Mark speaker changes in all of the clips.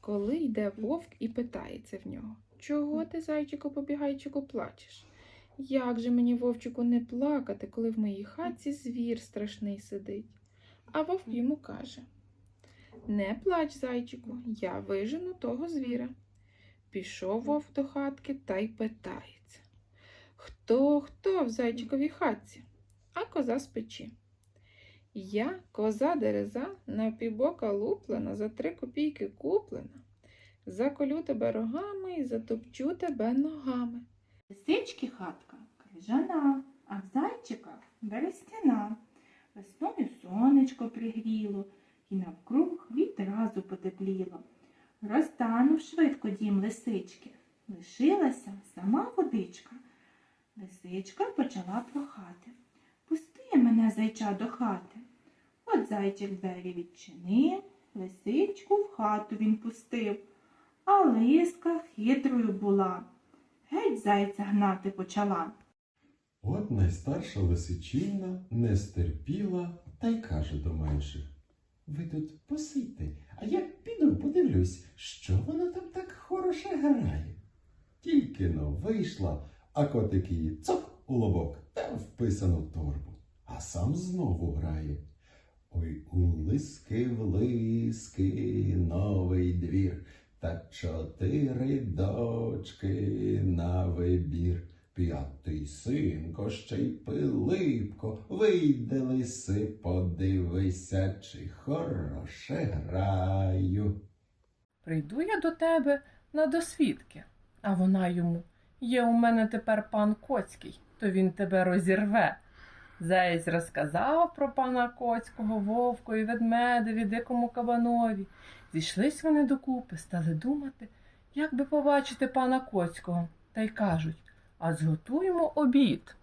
Speaker 1: коли йде вовк і питається в нього Чого ти, зайчику, побігайчику, плачеш? Як же мені, вовчику, не плакати, коли в моїй хатці звір страшний сидить? А вовк йому каже Не плач, зайчику, я вижену того звіра. Пішов вовк до хатки та й питається. Хто, хто в зайчиковій хатці? А коза з печі. Я, коза дереза, на півбока луплена, за три копійки куплена. Заколю тебе рогами і затопчу тебе ногами.
Speaker 2: Лисички хатка крижана, а в зайчика берестяна. Весною сонечко пригріло, і навкруг відразу потепліло. Розтанув швидко дім лисички, лишилася сама водичка. Лисичка почала прохати. Пусти мене, зайча, до хати. От зайчик двері відчинив, лисичку в хату він пустив, а лиска хитрою була геть зайця гнати почала.
Speaker 3: От найстарша лисичина не стерпіла та й каже до менших. Ви тут посидьте, а я піду подивлюсь, що вона там так хороше грає. Тільки но вийшла, а котик її цок у лобок та вписано в торбу, а сам знову грає. Ой, у лиски в лиски новий двір, та чотири дочки на вибір. П'ятий синко, ще й Пилипко, вийди лиси, подивися, чи хороше граю.
Speaker 4: Прийду я до тебе на досвідки. А вона йому є у мене тепер пан Коцький, то він тебе розірве. Заєць розказав про пана Коцького, вовкові, ведмедеві, дикому кабанові. Зійшлись вони докупи, стали думати, як би побачити пана Коцького, та й кажуть, а зготуємо обід.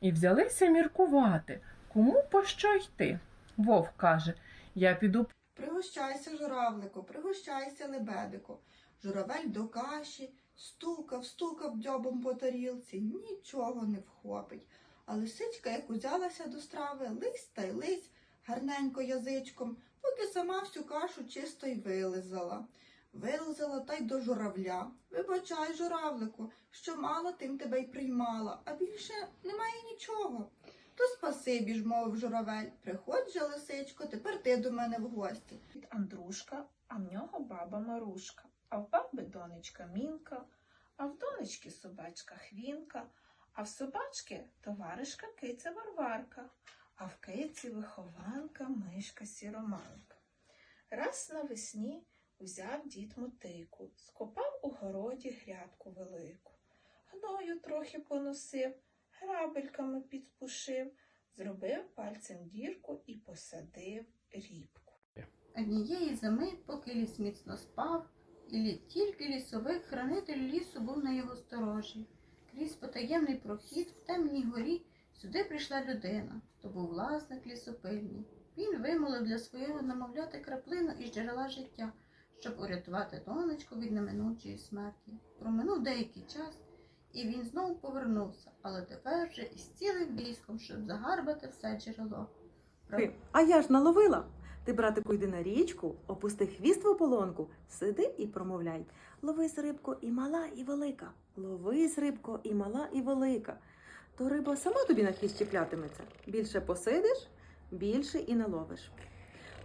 Speaker 4: І взялися міркувати, кому по що йти. Вовк каже, я піду
Speaker 5: Пригощайся, журавлику, пригощайся, лебедику. Журавель до каші, стукав, стукав дзьобом по тарілці, нічого не вхопить. А лисичка, як узялася до страви, лись та й лись гарненько язичком, поки сама всю кашу чисто й вилизала. Вилизала та й до журавля. Вибачай, журавлику, що мало тим тебе й приймала, а більше немає нічого. То спасибі ж, мовив журавель. Приходь же, лисичко, тепер ти до мене в гості.
Speaker 6: від Андрушка, а в нього баба Марушка, а в баби донечка Мінка, а в донечки собачка Хвінка, а в собачки товаришка киця Варварка, а в киці вихованка мишка Сіроманка. Раз навесні узяв дід мотику, скопав у городі грядку велику, гною трохи поносив, грабельками підспушив, зробив пальцем дірку і посадив рібку.
Speaker 5: Однієї зими, поки ліс міцно спав, і тільки лісовик хранитель лісу був на його сторожі. Крізь потаємний прохід в темній горі сюди прийшла людина, то був власник лісопильні. Він вимолив для свого намовляти краплину із джерела життя, щоб урятувати донечку від неминучої смерті. Проминув деякий час, і він знову повернувся, але тепер вже із цілим військом, щоб загарбати все джерело.
Speaker 7: А я ж наловила. Ти, братику, йди на річку, опусти хвіст в ополонку, сиди і промовляй. Ловись, рибко, і мала, і велика. Ловись, рибко, і мала, і велика. То риба сама тобі на хвіст чіплятиметься. Більше посидиш, більше і наловиш.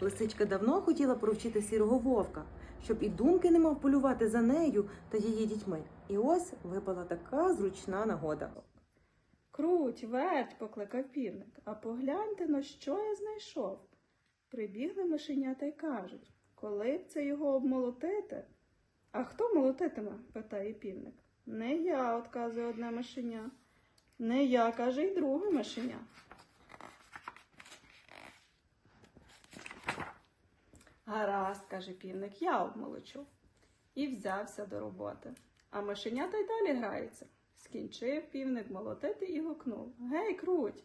Speaker 7: Лисичка давно хотіла провчити сірого вовка, щоб і думки не мав полювати за нею та її дітьми. І ось випала така зручна нагода.
Speaker 8: Круть, верть, покликав півник, а погляньте, на що я знайшов. Прибігли мишенята й кажуть, коли б це його обмолотити? А хто молотитиме? питає півник. Не я, отказує одне мишеня. Не я, каже й друге мишеня. Гаразд, каже півник, я обмолочу. І взявся до роботи. А мишенята й далі граються. Скінчив півник молотити і гукнув Гей, круть,